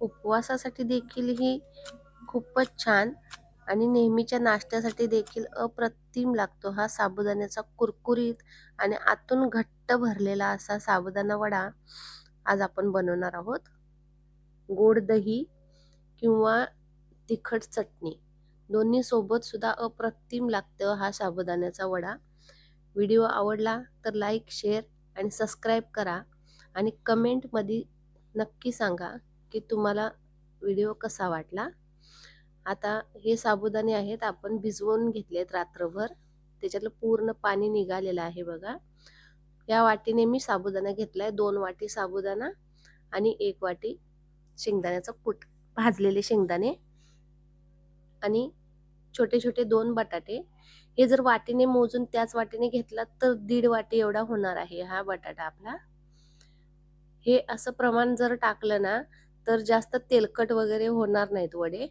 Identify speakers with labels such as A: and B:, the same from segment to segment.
A: उपवासासाठी देखील ही खूपच छान आणि नेहमीच्या नाश्त्यासाठी देखील अप्रतिम लागतो हा साबुदाण्याचा कुरकुरीत आणि आतून घट्ट भरलेला असा साबुदाणा वडा आज आपण बनवणार आहोत. गोड दही किंवा तिखट चटणी. दोन्ही सोबत सुद्धा अप्रतिम लागतं हा साबुदाण्याचा वडा. व्हिडिओ आवडला तर लाईक शेअर आणि सबस्क्राईब करा आणि कमेंटमध्ये नक्की सांगा की तुम्हाला व्हिडिओ कसा वाटला? आता हे साबुदाणे आहेत आपण भिजवून घेतलेत रात्रभर. त्याच्यातलं पूर्ण पाणी निघालेलं आहे बघा. या वाटीने मी साबुदाणा घेतलाय दोन वाटी साबुदाणा आणि एक वाटी शेंगदाण्याचा कूट. भाजलेले शेंगदाणे आणि छोटे छोटे दोन बटाटे. हे जर वाटीने मोजून त्याच वाटीने घेतला तर दीड वाटी एवढा होणार आहे हा बटाटा आपला. हे असं प्रमाण जर टाकलं ना तर जास्त तेलकट वगैरे होणार नाहीत वडे.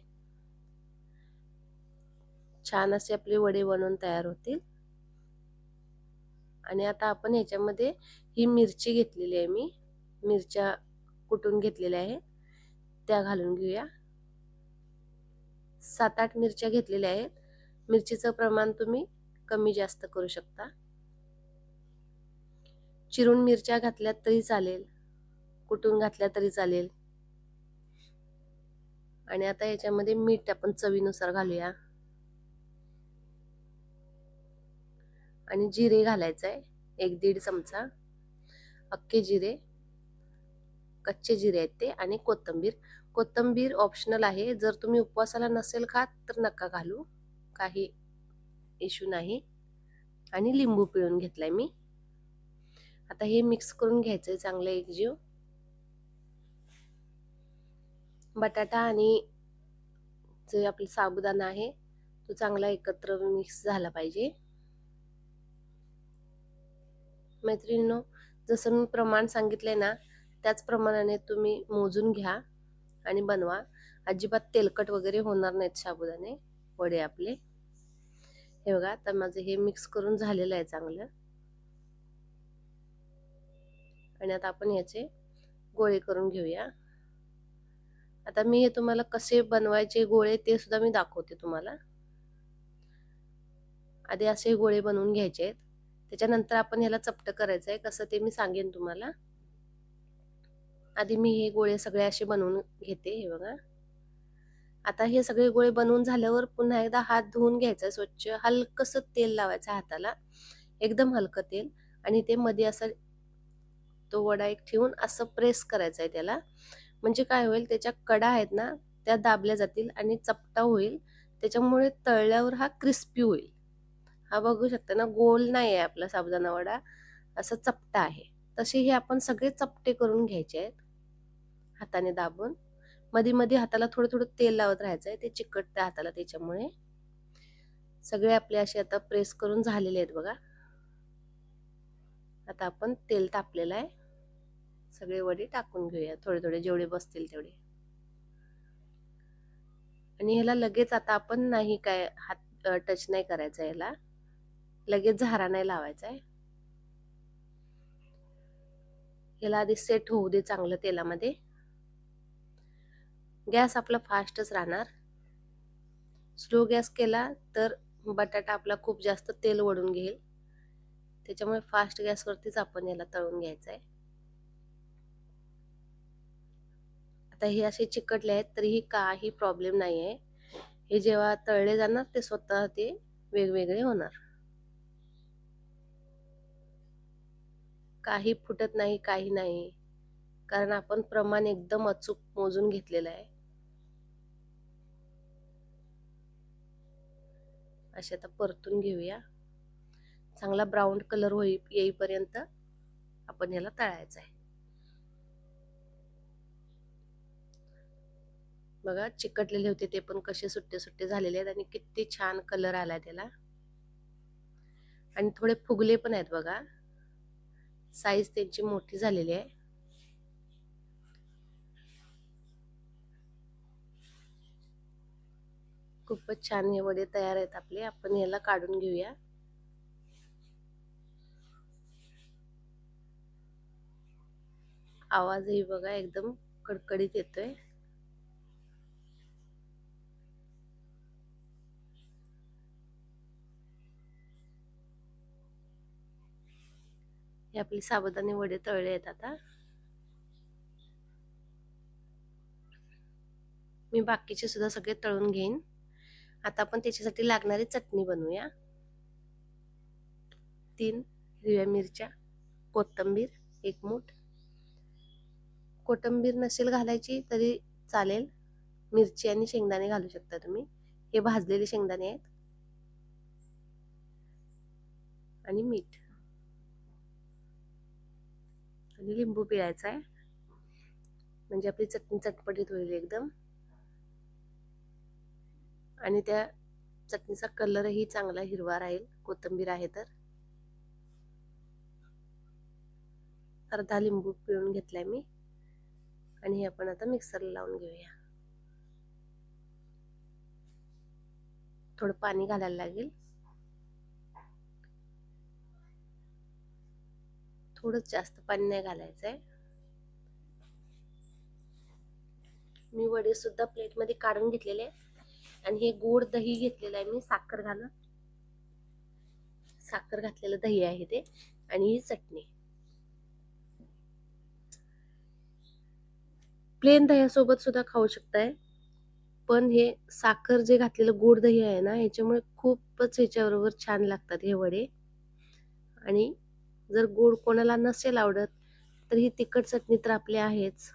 A: छान असे आपले वडे बनवून तयार होतील. आणि आता आपण ह्याच्यामध्ये ही मिरची घेतलेली आहे मी. मिरच्या कुटून घेतलेल्या आहे. त्या घालून घेऊया. सात आठ मिरच्या घेतलेल्या आहेत. मिरचीचं प्रमाण तुम्ही कमी जास्त करू शकता. चिरून मिरच्या घातल्या तरी चालेल. कुटून घातल्या तरी चालेल. आणि आता याच्यामध्ये मीठ आपण चवीनुसार घालूया. आणि जिरे घालायचं आहे एक दीड चमचा. अख्खे जिरे कच्चे जिरे आहेत ते आणि कोथंबीर. कोथंबीर ऑप्शनल आहे. जर तुम्ही उपवासाला नसेल खात तर नका घालू. काही इश्यू नाही. आणि लिंबू पिळून घेतलाय मी. आता हे मिक्स करून घ्यायचं आहे चांगलं एकजीव बटाटा आणि जे आपलं साबुदाणा आहे तो चांगला एकत्र मिक्स झाला पाहिजे. मैत्रिणींनो जसं मी प्रमाण सांगितलंय ना त्याच प्रमाणाने तुम्ही मोजून घ्या आणि बनवा. अजिबात तेलकट वगैरे होणार नाहीत साबुदाणे वडे आपले. हे बघा आता माझं हे मिक्स करून झालेलं आहे चांगलं. आणि आता आपण याचे गोळे करून घेऊया. आता मी हे तुम्हाला कसे बनवायचे गोळे ते सुद्धा मी दाखवते तुम्हाला. आधी असे गोळे बनवून घ्यायचे आहेत. त्याच्यानंतर आपण ह्याला चपट करायचं आहे कसं ते मी सांगेन तुम्हाला. आधी मी हे गोळे सगळे असे बनवून घेते हे बघा. आता हे सगळे गोळे बनवून झाल्यावर पुन्हा एकदा हात धुवून घ्यायचा स्वच्छ. हलकस तेल लावायचं हाताला. एकदम हलकं तेल. आणि ते मध्ये असं तो वडा एक ठेवून असं प्रेस करायचं आहे त्याला. म्हणजे काय होईल त्याच्या कडा आहेत ना त्या दाबल्या जातील आणि चपटा होईल. त्याच्यामुळे तळल्यावर हा क्रिस्पी होईल. हा बघू शकता ना गोल नाही आहे आपला साबुदाणा वडा. असं चपटा आहे. तसे हे आपण सगळे चपटे करून घ्यायचे आहेत. हाताने दाबून. मध्ये मध्ये हाताला थोडं थोडं तेल लावत राहायचं आहे ते चिकटतं हाताला त्याच्यामुळे. सगळे आपले असे आता प्रेस करून झालेले आहेत बघा. आता आपण तेल तापलेलं आहे. सगळे वडे टाकून घेऊया थोडे थोडे जेवढे बसतील तेवढे. आणि ह्याला लगेच आता आपण नाही काय हात टच नाही करायचा याला लगेच झारा नाही लावायचा आहे याला आधी सेट होऊ दे चांगलं तेलामध्ये. गॅस आपला फास्टच राहणार. स्लो गॅस केला तर बटाटा आपला खूप जास्त तेल ओढून घेईल. त्याच्यामुळे फास्ट गॅसवरतीच आपण याला तळून घ्यायचं आहे आता हे असे चिकटले आहेत तरीही काही प्रॉब्लेम नाही आहे हे जेव्हा तळले जाणार ते स्वतः ते वेगवेगळे होणार. काही फुटत नाही काही नाही. कारण आपण प्रमाण एकदम अचूक मोजून घेतलेलं आहे. असे आता परतून घेऊया. चांगला ब्राऊन कलर होई येईपर्यंत आपण याला तळायचं आहे. बघा चिकटलेले होते ते पण कसे सुट्टे सुट्टे झालेले आहेत आणि किती छान कलर आला त्याला. आणि थोडे फुगले पण आहेत बघा. साईज त्यांची मोठी झालेली आहे. खूपच छान हे वडे तयार आहेत आपले. आपण याला काढून घेऊया. आवाजही बघा एकदम कडकडीत येतोय. हे आपले साबुदाणे वडे तळले आहेत आता. मी बाकीचे सुद्धा सगळे तळून घेईन. आता आपण त्याच्यासाठी लागणारी चटणी बनवूया. तीन हिरव्या मिरच्या कोथिंबीर एक मूठ. कोथिंबीर नसेल घालायची तरी चालेल. मिरची आणि शेंगदाणे घालू शकता तुम्ही. हे भाजलेले शेंगदाणे आहेत. आणि मीठ. लिंबू पिळायचा आहे. म्हणजे आपली चटणी चटपटीत होईल एकदम. आणि त्या चटणीचा कलरही चांगला हिरवा राहील. कोथिंबीर आहे तर. अर्धा लिंबू पिळून घेतलाय मी. आणि हे आपण आता मिक्सरला लावून घेऊया. थोडं पाणी घालायला लागेल. थोडं जास्त पाणी नाही घालायचं आहे मी वडे सुद्धा प्लेटमध्ये काढून घेतलेले आणि हे गोड दही घेतलेलं आहे मी साखर घालून. साखर घातलेलं दही आहे ते आणि ही चटणी. प्लेन दह्यासोबत सुद्धा खाऊ शकताय. पण हे साखर जे घातलेलं गोड दही आहे ना ह्याच्यामुळे खूपच ह्याच्याबरोबर छान लागतात हे वडे. आणि जर गोड कोणाला नसेल आवडत तर ही तिखट चटणी तर आपली आहेच.